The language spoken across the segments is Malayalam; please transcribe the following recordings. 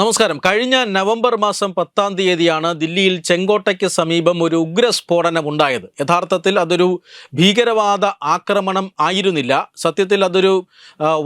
നമസ്കാരം. കഴിഞ്ഞ നവംബർ മാസം പത്താം തീയതിയാണ് ദില്ലിയിൽ ചെങ്കോട്ടയ്ക്ക് സമീപം ഒരു ഉഗ്രസ്ഫോടനം ഉണ്ടായത്. യഥാർത്ഥത്തിൽ അതൊരു ഭീകരവാദ ആക്രമണം ആയിരുന്നില്ല. സത്യത്തിൽ അതൊരു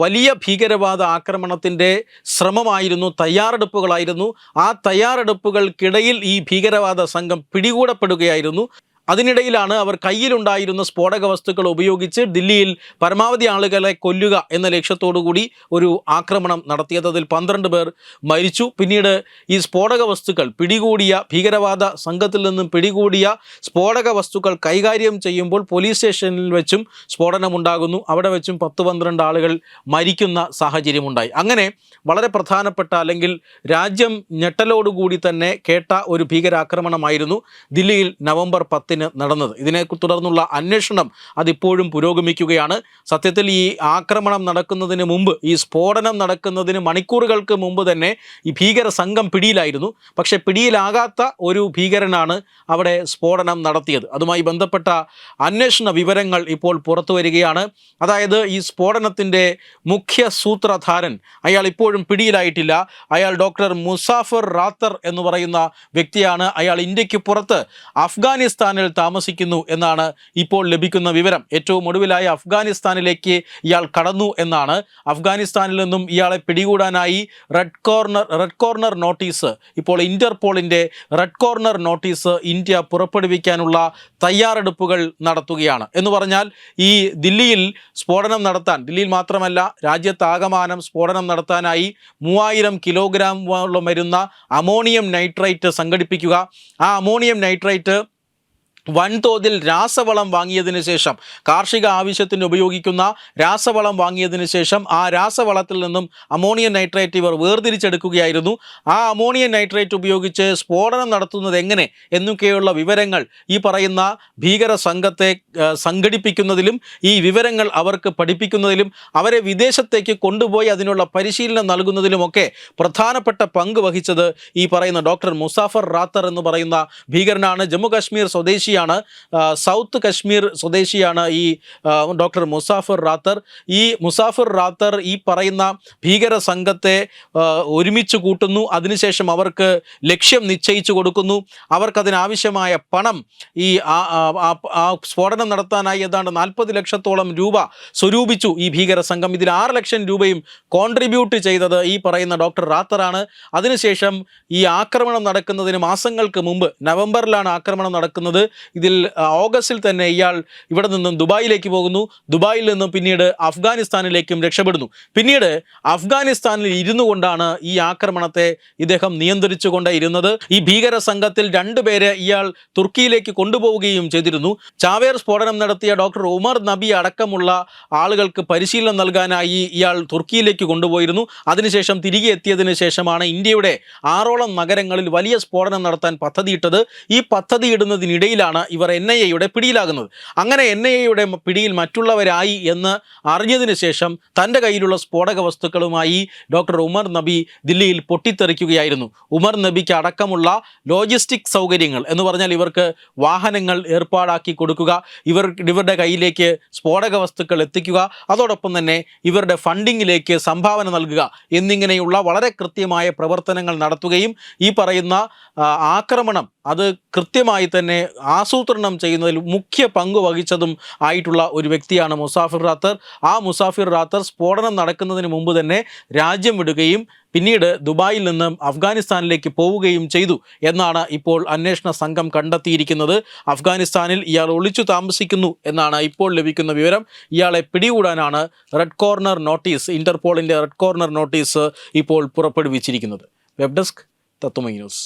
വലിയ ഭീകരവാദ ആക്രമണത്തിന്റെ ശ്രമമായിരുന്നു തയ്യാറെടുപ്പുകളായിരുന്നു. ആ തയ്യാറെടുപ്പുകൾക്കിടയിൽ ഈ ഭീകരവാദ സംഘം പിടികൂടപ്പെടുകയായിരുന്നു. അതിനിടയിലാണ് അവർ കയ്യിലുണ്ടായിരുന്ന സ്ഫോടക വസ്തുക്കൾ ഉപയോഗിച്ച് ദില്ലിയിൽ പരമാവധി ആളുകളെ കൊല്ലുക എന്ന ലക്ഷ്യത്തോടുകൂടി ഒരു ആക്രമണം നടത്തിയത്. അതിൽ പന്ത്രണ്ട് പേർ മരിച്ചു. പിന്നീട് ഈ സ്ഫോടക വസ്തുക്കൾ പിടികൂടിയ ഭീകരവാദ സംഘത്തിൽ നിന്നും പിടികൂടിയ സ്ഫോടക വസ്തുക്കൾ കൈകാര്യം ചെയ്യുമ്പോൾ പോലീസ് സ്റ്റേഷനിൽ വെച്ചും സ്ഫോടനമുണ്ടാകുന്നു. അവിടെ വെച്ചും പത്ത് പന്ത്രണ്ട് ആളുകൾ മരിക്കുന്ന സാഹചര്യമുണ്ടായി. അങ്ങനെ വളരെ പ്രധാനപ്പെട്ട അല്ലെങ്കിൽ രാജ്യം ഞെട്ടലോടുകൂടി തന്നെ കേട്ട ഒരു ഭീകരാക്രമണമായിരുന്നു. ദില്ലിയിൽ നവംബർ പത്തിന് നടന്നത്. ഇതിനെ തുടർന്നുള്ള അന്വേഷണം അതിപ്പോഴും പുരോഗമിക്കുകയാണ്. സത്യത്തിൽ ഈ ആക്രമണം നടക്കുന്നതിന് മുമ്പ് ഈ സ്ഫോടനം നടക്കുന്നതിന് മണിക്കൂറുകൾക്ക് മുമ്പ് തന്നെ ഈ ഭീകര സംഘം പിടിയിലായിരുന്നു. പക്ഷേ പിടിയിലാകാത്ത ഒരു ഭീകരനാണ് അവിടെ സ്ഫോടനം നടത്തിയത്. അതുമായി ബന്ധപ്പെട്ട അന്വേഷണ വിവരങ്ങൾ ഇപ്പോൾ പുറത്തു വരികയാണ്. അതായത് ഈ സ്ഫോടനത്തിന്റെ മുഖ്യ സൂത്രധാരൻ അയാൾ ഇപ്പോഴും പിടിയിലായിട്ടില്ല. അയാൾ ഡോക്ടർ മുസാഫർ റാത്തർ എന്ന് പറയുന്ന വ്യക്തിയാണ്. അയാൾ ഇന്ത്യയ്ക്ക് പുറത്ത് അഫ്ഗാനിസ്ഥാനിൽ താമസിക്കുന്നു എന്നാണ് ഇപ്പോൾ ലഭിക്കുന്ന വിവരം. ഏറ്റവും ഒടുവിലായി അഫ്ഗാനിസ്ഥാനിലേക്ക് ഇയാൾ കടന്നു എന്നാണ്. അഫ്ഗാനിസ്ഥാനിൽ നിന്നും ഇയാളെ പിടികൂടാനായി red corner red corner notice. ഇപ്പോൾ ഇന്റർപോളിന്റെ റെഡ് കോർണർ നോട്ടീസ് ഇന്ത്യ പുറപ്പെടുവിക്കാനുള്ള തയ്യാറെടുപ്പുകൾ നടത്തുകയാണ്. എന്ന് പറഞ്ഞാൽ ഈ ദില്ലിയിൽ സ്ഫോടനം നടത്താൻ ദില്ലിയിൽ മാത്രമല്ല രാജ്യത്താകമാനം സ്ഫോടനം നടത്താനായി മൂവായിരം കിലോഗ്രാം വരുന്ന അമോണിയം നൈട്രൈറ്റ് സംഘടിപ്പിക്കുക. ആ അമോണിയം നൈട്രൈറ്റ് വൻതോതിൽ രാസവളം വാങ്ങിയതിന് ശേഷം കാർഷിക ആവശ്യത്തിന് ഉപയോഗിക്കുന്ന രാസവളം വാങ്ങിയതിന് ശേഷം ആ രാസവളത്തിൽ നിന്നും അമോണിയം നൈട്രേറ്റ് ഇവർ വേർതിരിച്ചെടുക്കുകയായിരുന്നു. ആ അമോണിയം നൈട്രേറ്റ് ഉപയോഗിച്ച് സ്ഫോടനം നടത്തുന്നത് എങ്ങനെ എന്നൊക്കെയുള്ള വിവരങ്ങൾ ഈ പറയുന്ന ഭീകര സംഘത്തെ സംഘടിപ്പിക്കുന്നതിലും ഈ വിവരങ്ങൾ അവർക്ക് പഠിപ്പിക്കുന്നതിലും അവരെ വിദേശത്തേക്ക് കൊണ്ടുപോയി അതിനുള്ള പരിശീലനം നൽകുന്നതിലുമൊക്കെ പ്രധാനപ്പെട്ട പങ്ക് വഹിച്ചത് ഈ പറയുന്ന ഡോക്ടർ മുസാഫർ റാത്തർ എന്ന് പറയുന്ന ഭീകരനാണ്. ജമ്മു കാശ്മീർ സ്വദേശിയാണ് സൗത്ത് കശ്മീർ സ്വദേശിയാണ് ഈ ഡോക്ടർ മുസാഫർ റാത്തർ. ഈ മുസാഫർ റാത്തർ ഈ പറയുന്ന ഭീകര സംഘത്തെ ഒരുമിച്ച് കൂട്ടുന്നു. അതിനുശേഷം അവർക്ക് ലക്ഷ്യം നിശ്ചയിച്ചു കൊടുക്കുന്നു. അവർക്കതിനാവശ്യമായ പണം ഈ ആ- സ്ഫോടനം നടത്താനായി ഏതാണ്ട് നാൽപ്പത് ലക്ഷത്തോളം രൂപ സ്വരൂപിച്ചു ഈ ഭീകര സംഘം. ഇതിൽ ആറ് ലക്ഷം രൂപയും കോൺട്രിബ്യൂട്ട് ചെയ്തത് ഈ പറയുന്ന ഡോക്ടർ റാത്തറാണ്. അതിനുശേഷം ഈ ആക്രമണം നടക്കുന്നതിന് മാസങ്ങൾക്ക് മുമ്പ് നവംബറിലാണ് ആക്രമണം നടക്കുന്നത്. ഇതിൽ ഓഗസ്റ്റിൽ തന്നെ ഇയാൾ ഇവിടെ നിന്നും ദുബായിലേക്ക് പോകുന്നു. ദുബായിൽ നിന്നും പിന്നീട് അഫ്ഗാനിസ്ഥാനിലേക്കും രക്ഷപ്പെടുന്നു. പിന്നീട് അഫ്ഗാനിസ്ഥാനിൽ ഇരുന്നു കൊണ്ടാണ് ഈ ആക്രമണത്തെ ഇദ്ദേഹം നിയന്ത്രിച്ചു കൊണ്ടേയിരുന്നത് ഈ ഭീകര സംഘത്തിൽ രണ്ടുപേരെ ഇയാൾ തുർക്കിയിലേക്ക് കൊണ്ടുപോവുകയും ചെയ്തിരുന്നു. ചാവേർ സ്ഫോടനം നടത്തിയ ഡോക്ടർ ഉമർ നബി അടക്കമുള്ള ആളുകൾക്ക് പരിശീലനം നൽകാനായി ഇയാൾ തുർക്കിയിലേക്ക് കൊണ്ടുപോയിരുന്നു. അതിനുശേഷം തിരികെ എത്തിയതിന് ശേഷമാണ് ഇന്ത്യയുടെ ആറോളം നഗരങ്ങളിൽ വലിയ സ്ഫോടനം നടത്താൻ പദ്ധതിയിട്ടത്. ഈ പദ്ധതി ഇടുന്നതിനിടയിലാണ് ഇവർ എൻ ഐ എയുടെ പിടിയിലാകുന്നത്. അങ്ങനെ എൻ ഐ എയുടെ പിടിയിൽ മറ്റുള്ളവരായി എന്ന് അറിഞ്ഞതിന് ശേഷം തന്റെ കയ്യിലുള്ള സ്ഫോടക വസ്തുക്കളുമായി ഡോക്ടർ ഉമർ നബി ദില്ലിയിൽ പൊട്ടിത്തെറിക്കുകയായിരുന്നു. ഉമർ നബിക്ക് അടക്കമുള്ള ലോജിസ്റ്റിക് സൗകര്യങ്ങൾ എന്ന് പറഞ്ഞാൽ ഇവർക്ക് വാഹനങ്ങൾ ഏർപ്പാടാക്കി കൊടുക്കുക ഇവർ ഇവരുടെ കയ്യിലേക്ക് സ്ഫോടക വസ്തുക്കൾ എത്തിക്കുക അതോടൊപ്പം തന്നെ ഇവരുടെ ഫണ്ടിങ്ങിലേക്ക് സംഭാവന നൽകുക എന്നിങ്ങനെയുള്ള വളരെ കൃത്യമായ പ്രവർത്തനങ്ങൾ നടത്തുകയും ഈ പറയുന്ന ആക്രമണം അത് കൃത്യമായി തന്നെ ആസൂത്രണം ചെയ്യുന്നതിൽ മുഖ്യ പങ്ക് വഹിച്ചതും ആയിട്ടുള്ള ഒരു വ്യക്തിയാണ് മുസാഫിർ റാത്തർ. ആ മുസാഫിർ റാത്തർ സ്ഫോടനം നടക്കുന്നതിന് മുമ്പ് തന്നെ രാജ്യം വിടുകയും പിന്നീട് ദുബായിൽ നിന്ന് അഫ്ഗാനിസ്ഥാനിലേക്ക് പോവുകയും ചെയ്തു എന്നാണ് ഇപ്പോൾ അന്വേഷണ സംഘം കണ്ടെത്തിയിരിക്കുന്നത്. അഫ്ഗാനിസ്ഥാനിൽ ഇയാൾ ഒളിച്ചു താമസിക്കുന്നു എന്നാണ് ഇപ്പോൾ ലഭിക്കുന്ന വിവരം. ഇയാളെ പിടികൂടാനാണ് റെഡ് കോർണർ നോട്ടീസ് ഇന്റർപോളിന്റെ റെഡ് കോർണർ നോട്ടീസ് ഇപ്പോൾ പുറപ്പെടുവിച്ചിരിക്കുന്നത്. Web desk Tatwamayi news.